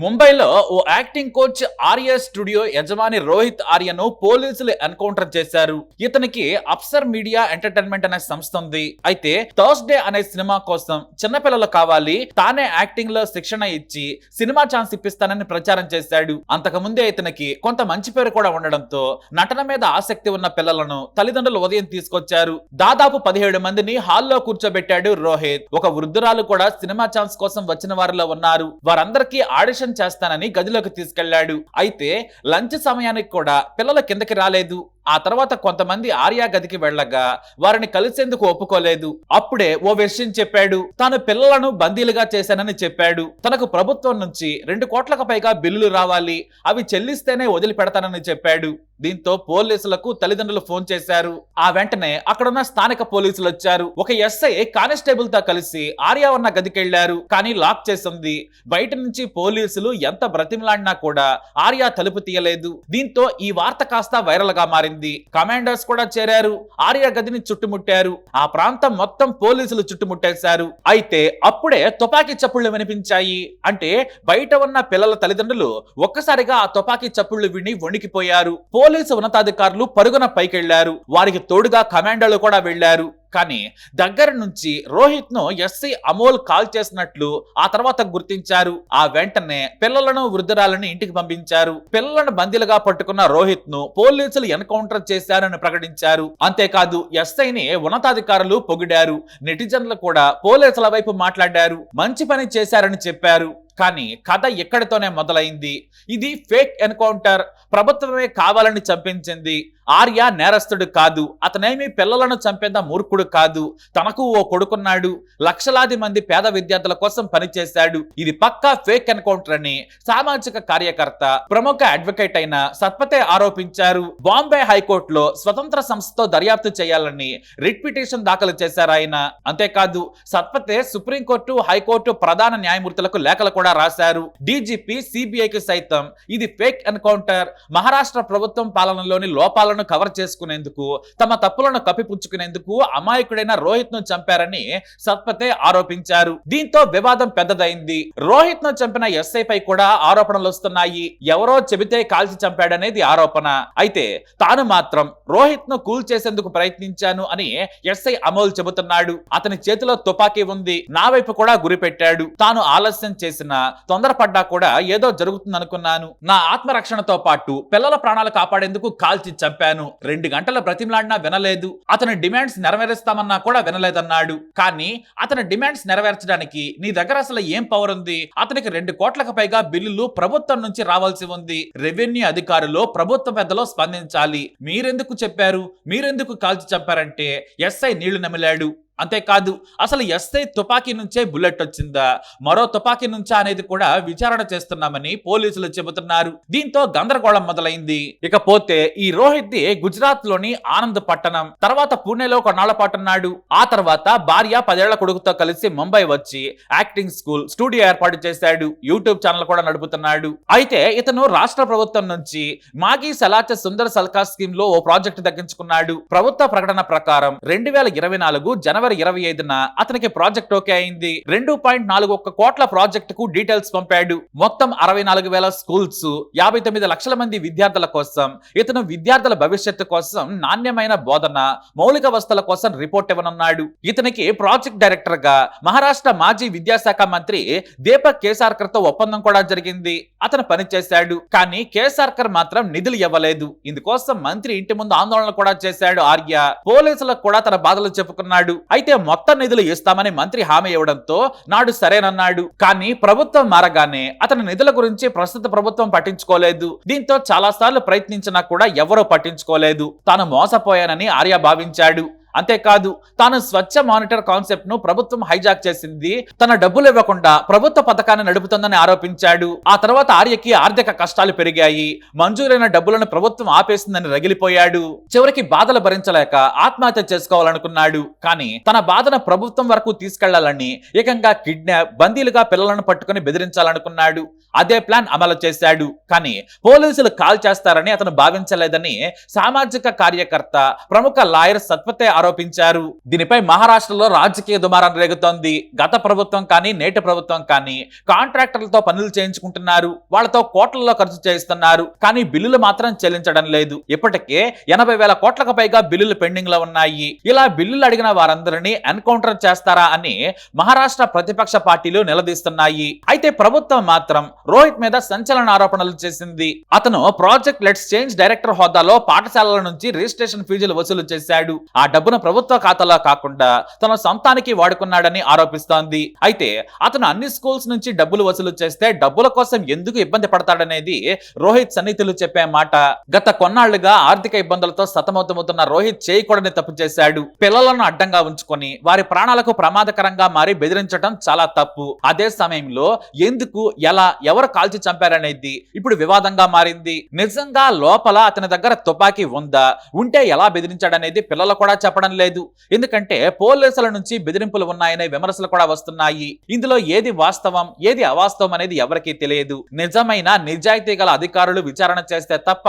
ముంబైలో ఓ acting coach Arya studio యజమాని రోహిత్ ఆర్యను పోలీసులు ఎన్కౌంటర్ చేశారు. ఇతనికి అప్సర్ మీడియా ఎంటర్టైన్మెంట్ అనే సంస్థ ఉంది. అయితే థర్స్డే అనే సినిమా కోసం చిన్నపిల్లలు కావాలి తానే యాక్టింగ్లో శిక్షణ ఇచ్చి సినిమా ఛాన్స్ ఇప్పిస్తానని ప్రచారం చేశాడు. అంతకు ముందే ఇతనికి కొంత మంచి పేరు కూడా ఉండడంతో నటన మీద ఆసక్తి ఉన్న పిల్లలను తల్లిదండ్రులు ఉదయం తీసుకొచ్చారు. దాదాపు పదిహేడు మందిని హాల్లో కూర్చోబెట్టాడు రోహిత్. ఒక వృద్ధురాలు కూడా సినిమా ఛాన్స్ కోసం వచ్చిన వారిలో ఉన్నారు. వారందరికీ ఆడిషన్ చేస్తానని గదిలోకి తీసుకెళ్ళాడు అయితే లంచ్ సమయానికి కూడా పిల్లల కిందకి రాలేదు. ఆ తర్వాత కొంతమంది ఆర్యా గదికి వెళ్ళగా వారిని కలిసేందుకు ఒప్పుకోలేదు. అప్పుడే ఓ విషయం చెప్పాడు తాను పిల్లలను బందీలుగా చేశానని చెప్పాడు. తనకు ప్రభుత్వం నుంచి రెండు కోట్లకు పైగా బిల్లులు రావాలి. అవి చెల్లిస్తేనే వదిలిపెడతానని చెప్పాడు. దీంతో పోలీసులకు తల్లిదండ్రులు ఫోన్ చేశారు. ఆ వెంటనే అక్కడున్న స్థానిక పోలీసులు వచ్చారు. ఒక ఎస్ఐ కానిస్టేబుల్తో కలిసి ఆర్యా ఉన్న గదికెళ్ళారు కానీ లాక్ చేసింది. బయట నుంచి పోలీసులు ఎంత బ్రతిమలాడినా కూడా ఆర్యా తలుపు తీయలేదు. దీంతో ఈ వార్త కాస్త వైరల్గా మారింది. కమాండర్స్ కూడా చేరారు. ఆర్యా గదిని చుట్టుముట్టారు. ఆ ప్రాంతం మొత్తం పోలీసులు చుట్టుముట్టేశారు. అయితే అప్పుడే తుపాకీ చప్పుళ్ళు వినిపించాయి. అంటే బయట ఉన్న పిల్లల తల్లిదండ్రులు ఒక్కసారిగా ఆ తుపాకీ చప్పుళ్ళు విని వణికిపోయారు. పోలీసు ఉన్నతాధికారులు పరుగున పైకెళ్ళారు. వారికి తోడుగా కమాండోలు కూడా వెళ్ళారు కానీ దగ్గర నుంచి రోహిత్ను ఎస్సీ అమోల్ కాల్ చేసినట్లు ఆ తర్వాత గుర్తించారు. ఆ వెంటనే పిల్లలను వృద్ధురాలను ఇంటికి పంపించారు. పిల్లలను బందీలుగా పట్టుకున్న రోహిత్ను పోలీసులు ఎన్కౌంటర్ చేశారని ప్రకటించారు. అంతేకాదు ఎస్ఐని ఉన్నతాధికారులు పొగిడారు. నెటిజన్లు కూడా పోలీసుల వైపు మాట్లాడారు. మంచి పని చేశారని చెప్పారు. కానీ కథ ఎక్కడితోనే మొదలైంది. ఇది ఫేక్ ఎన్కౌంటర్. ప్రభుత్వమే కావాలని చంపించింది. ఆర్య నేరస్తుడు కాదు. అతనేమి పిల్లలను చంపేంత మూర్ఖుడు కాదు. తనకు ఓ కొడుకున్నాడు. లక్షలాది మంది పేద విద్యార్థుల కోసం పనిచేశాడు. ఇది పక్కా ఫేక్ ఎన్కౌంటర్ అని సామాజిక కార్యకర్త ప్రముఖ అడ్వకేట్ అయిన సత్పతే ఆరోపించారు. బాంబే హైకోర్టులో స్వతంత్ర సంస్థతో దర్యాప్తు చేయాలని రిట్ పిటిషన్ దాఖలు చేశారు ఆయన. అంతేకాదు సత్పతే సుప్రీంకోర్టు హైకోర్టు ప్రధాన న్యాయమూర్తులకు లేఖలు కూడా కూడా రాశారు. డీజీపీ సిబిఐకి సైతం ఇది ఫేక్ ఎన్కౌంటర్. మహారాష్ట్ర ప్రభుత్వం పాలనలోని లోపాలను కవర్ చేసుకునేందుకు తమ తప్పులను కప్పిపుచ్చుకునేందుకు అమాయకుడైన రోహిత్ను చంపారని సత్పతే ఆరోపించారు. దీంతో వివాదం పెద్దదైంది. రోహిత్ను చంపిన ఎస్ఐ పై కూడా ఆరోపణలు వస్తున్నాయి. ఎవరో చెబితే కాల్చి చంపాడనేది ఆరోపణ. అయితే తాను మాత్రం రోహిత్ను కూల్ చేసేందుకు ప్రయత్నించాను అని ఎస్ఐ అమోల్ చెబుతున్నాడు. అతని చేతిలో తుపాకీ ఉంది. నా వైపు కూడా గురిపెట్టాడు తాను ఆలస్యం చేసిన తొందరపడ్డా కూడా ఏదో జరుగుతుందనుకున్నాను. నా ఆత్మరక్షణతో పాటు పిల్లల ప్రాణాలు కాపాడేందుకు కాల్చి చంపాను. రెండు గంటల బ్రతిమలాడినా వినలేదు. అతని డిమాండ్స్ నెరవేరుస్తామన్నా కూడా వినలేదన్నాడు. కానీ అతని డిమాండ్స్ నెరవేర్చడానికి నీ దగ్గర అసలు ఏం పవర్ ఉంది? అతనికి రెండు కోట్లకు పైగా బిల్లులు ప్రభుత్వం నుంచి రావాల్సి ఉంది. రెవెన్యూ అధికారులు ప్రభుత్వ పెద్దలో స్పందించాలి. మీరెందుకు చెప్పారు? మీరెందుకు కాల్చి చంపారంటే ఎస్ఐ నీళ్ళు నమిలాడు. అంతేకాదు అసలు ఎస్ఐ తుపాకీ నుంచే బుల్లెట్ వచ్చిందా? మరో తుపాకీ నుంచా అనేది కూడా విచారణ చేస్తున్నామని పోలీసులు చెబుతున్నారు. దీంతో గందరగోళం మొదలైంది. ఇకపోతే ఈ రోహిత్ ది గుజరాత్లోని ఆనంద్ పట్టణం తర్వాత పూణేలో కొన్నాళ్ళ పాటు ఉన్నాడు. ఆ తర్వాత భార్య పదేళ్ళ కొడుకుతో కలిసి ముంబై వచ్చి యాక్టింగ్ స్కూల్ స్టూడియో ఏర్పాటు చేశాడు. యూట్యూబ్ ఛానల్ కూడా నడుపుతున్నాడు. అయితే ఇతను రాష్ట్ర ప్రభుత్వం నుంచి మాగీ సలాచ సుందర్ సల్కా స్కీమ్లో ఓ ప్రాజెక్ట్ దక్కించుకున్నాడు ప్రభుత్వ ప్రకటన ప్రకారం రెండు వేల ఇరవై నాలుగు జనవరి ఇరవై ఐదున అతనికి ప్రాజెక్ట్ ఓకే అయింది. రెండు పాయింట్ నాలుగు ఒక్క కోట్ల ప్రాజెక్ట్కు డీటెయిల్స్ పంపాడు. మొత్తం అరవై నాలుగు వేల స్కూల్స్ యాభై తొమ్మిది లక్షల మంది విద్యార్థుల కోసం ఇతను విద్యార్థుల భవిష్యత్తు కోసం నాణ్యమైన బోధన మౌలిక వస్తువుల కోసం రిపోర్ట్ ఇవ్వనున్నాడు. ఇతనికి ప్రాజెక్ట్ డైరెక్టర్గా మహారాష్ట్ర మాజీ విద్యాశాఖ మంత్రి దీపక్ కేసార్కర్తో ఒప్పందం కూడా జరిగింది. అతను పనిచేశాడు. కానీ కేసార్కర్ మాత్రం నిధులు ఇవ్వలేదు. ఇందుకోసం మంత్రి ఇంటి ముందు ఆందోళన కూడా చేశాడు ఆర్య. పోలీసులకు కూడా తన బాధలు చెప్పుకున్నాడు. అయితే మొత్తం నిధులు ఇస్తామని మంత్రి హామీ ఇవ్వడంతో నాడు సరేనన్నాడు. కానీ ప్రభుత్వం మారగానే అతని నిధుల గురించి ప్రస్తుత ప్రభుత్వం పట్టించుకోలేదు. దీంతో చాలా సార్లు ప్రయత్నించినా కూడా ఎవరూ పట్టించుకోలేదు. తాను మోసపోయానని ఆర్య భావించాడు. అంతేకాదు తాను స్వచ్ఛ మానిటర్ కాన్సెప్ట్ను ప్రభుత్వం హైజాక్ చేసింది. తన డబ్బులు ఇవ్వకుండా ప్రభుత్వ పథకాన్ని నడుపుతుందని ఆరోపించాడు. ఆ తర్వాత ఆర్యకి ఆర్థిక కష్టాలు పెరిగాయి. మంజూరైన డబ్బులను ప్రభుత్వం ఆపేసిందని రగిలిపోయాడు. చివరికి బాధలు భరించలేక ఆత్మహత్య చేసుకోవాలనుకున్నాడు. కానీ తన బాధను ప్రభుత్వం వరకు తీసుకెళ్ళాలని ఏకంగా కిడ్నాప్ బందీలుగా పిల్లలను పట్టుకుని బెదిరించాలనుకున్నాడు. అదే ప్లాన్ అమలు చేశాడు. కానీ పోలీసులు కాల్ చేస్తారని అతను భావించలేదని సామాజిక కార్యకర్త ప్రముఖ లాయర్ సత్పతే ఆరోపించారు. దీనిపై మహారాష్ట్రలో రాజకీయ దుమారం రేగుతోంది. గత ప్రభుత్వం కానీ నేటి ప్రభుత్వం కానీ కాంట్రాక్టర్లతో పనులు చేయించుకుంటున్నారు. వాళ్ళతో కోట్లలో ఖర్చు చేయిస్తున్నారు. కానీ బిల్లులు మాత్రం చెల్లించడం లేదు. ఇప్పటికే ఎనభై వేల కోట్లకు పైగా బిల్లులు పెండింగ్లో ఉన్నాయి. ఇలా బిల్లులు అడిగిన వారందరినీ ఎన్కౌంటర్ చేస్తారా అని మహారాష్ట్ర ప్రతిపక్ష పార్టీలు నిలదీస్తున్నాయి. అయితే ప్రభుత్వం మాత్రం రోహిత్ మీద సంచలన ఆరోపణలు చేసింది. అతను ప్రాజెక్ట్ లెట్స్ చేంజ్ డైరెక్టర్ హోదాలో పాఠశాలల నుంచి రిజిస్ట్రేషన్ ఫీజులు వసూలు చేశాడు. ఆ డబ్బును ప్రభుత్వ ఖాతాలో కాకుండా తన సొంతానికి వాడుకున్నాడని ఆరోపిస్తోంది. అయితే అతను అన్ని స్కూల్స్ నుంచి డబ్బులు వసూలు చేస్తే డబ్బుల కోసం ఎందుకు ఇబ్బంది పడతాడనేది రోహిత్ సన్నిహితులు చెప్పే మాట. గత కొన్నాళ్ళుగా ఆర్థిక ఇబ్బందులతో సతమతమవుతున్న రోహిత్ చేయకూడని తప్పు చేశాడు. పిల్లలను అడ్డంగా ఉంచుకొని వారి ప్రాణాలకు ప్రమాదకరంగా మారి బెదిరించడం చాలా తప్పు. అదే సమయంలో ఎందుకు ఎలా ఎవరు కాల్చి చంపారనేది ఇప్పుడు వివాదంగా మారింది. నిజంగా లోపల అతని దగ్గర తుపాకీ ఉందా? ఉంటే ఎలా బెదిరించాడనేది పిల్లలు కూడా చెప్పడం లేదు. ఎందుకంటే పోలీసుల నుంచి బెదిరింపులు ఉన్నాయనే విమర్శలు కూడా వస్తున్నాయి. ఇందులో ఏది వాస్తవం ఏది అవాస్తవం అనేది ఎవరికీ తెలియదు. నిజమైన నిజాయితీ గల అధికారులు విచారణ చేస్తే తప్ప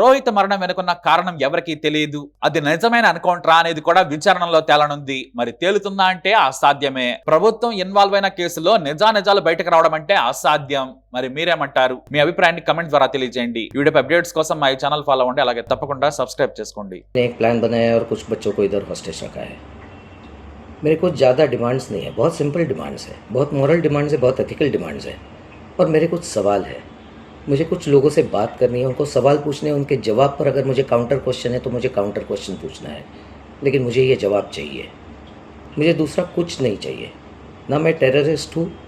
రోహిత్ మరణం వెనుకున్న కారణం ఎవరికీ తెలియదు. అది నిజమైన ఎన్కౌంటరా అనేది కూడా విచారణలో తేలనుంది. మరి తేలుతుందా అంటే అసాధ్యమే. ప్రభుత్వం ఇన్వాల్వ్ అయిన కేసులో నిజానిజాలు బయటకు రావడం అంటే అసాధ్యం. మరి మీరేమంటారు మీ అభిప్రాయాన్ని కమెంట్ ద్వారా తెలియజేయండి ఈ వీడియో అప్డేట్స్ కోసం మా ఛానల్ ఫాలో అవ్వండి అలాగే తప్పకుండా సబ్స్క్రైబ్ చేసుకోండి ने एक प्लान बनाया और कुछ बच्चों को इधर हॉस्टेज रखा है मेरे को ज़्यादा डिमांड्स नहीं है बहुत सिंपल डिमांड्स है बहुत मॉरल डिमांड्स है बहुत एथिकल डिमांड्स है और मेरे कुछ सवाल है मुझे कुछ लोगों से बात करनी है उनको सवाल पूछने हैं उनके जवाब पर अगर मुझे काउंटर क्वेश्चन है तो मुझे काउंटर क्वेश्चन पूछना है लेकिन मुझे ये जवाब चाहिए मुझे दूसरा कुछ नहीं चाहिए ना मैं टेररिस्ट हूँ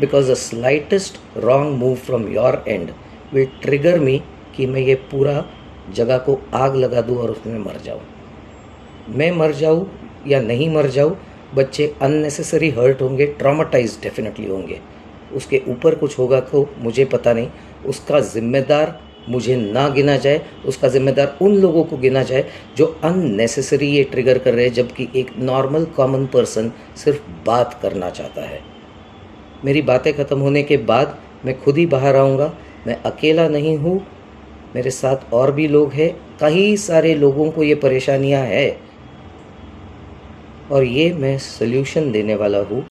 Because the slightest wrong move from your end will trigger me कि मैं ये पूरा जगह को आग लगा दूँ और उसमें मर जाऊँ। मैं मर जाऊँ या नहीं मर जाऊँ, बच्चे अननेसेसरी हर्ट होंगे ट्रामाटाइज डेफिनेटली होंगे। उसके ऊपर कुछ होगा तो मुझे पता नहीं। उसका जिम्मेदार मुझे ना गिना जाए, उसका जिम्मेदार उन लोगों को गिना जाए जो अननेसेसरी ये ट्रिगर कर रहे हैं, जबकि एक नॉर्मल कॉमन पर्सन सिर्फ़ बात करना चाहता है। मेरी बातें ख़त्म होने के बाद मैं खुद ही बाहर आऊँगा। मैं अकेला नहीं हूँ। मेरे साथ और भी लोग हैं। कई सारे लोगों को ये परेशानियाँ है। और ये मैं सल्यूशन देने वाला हूँ।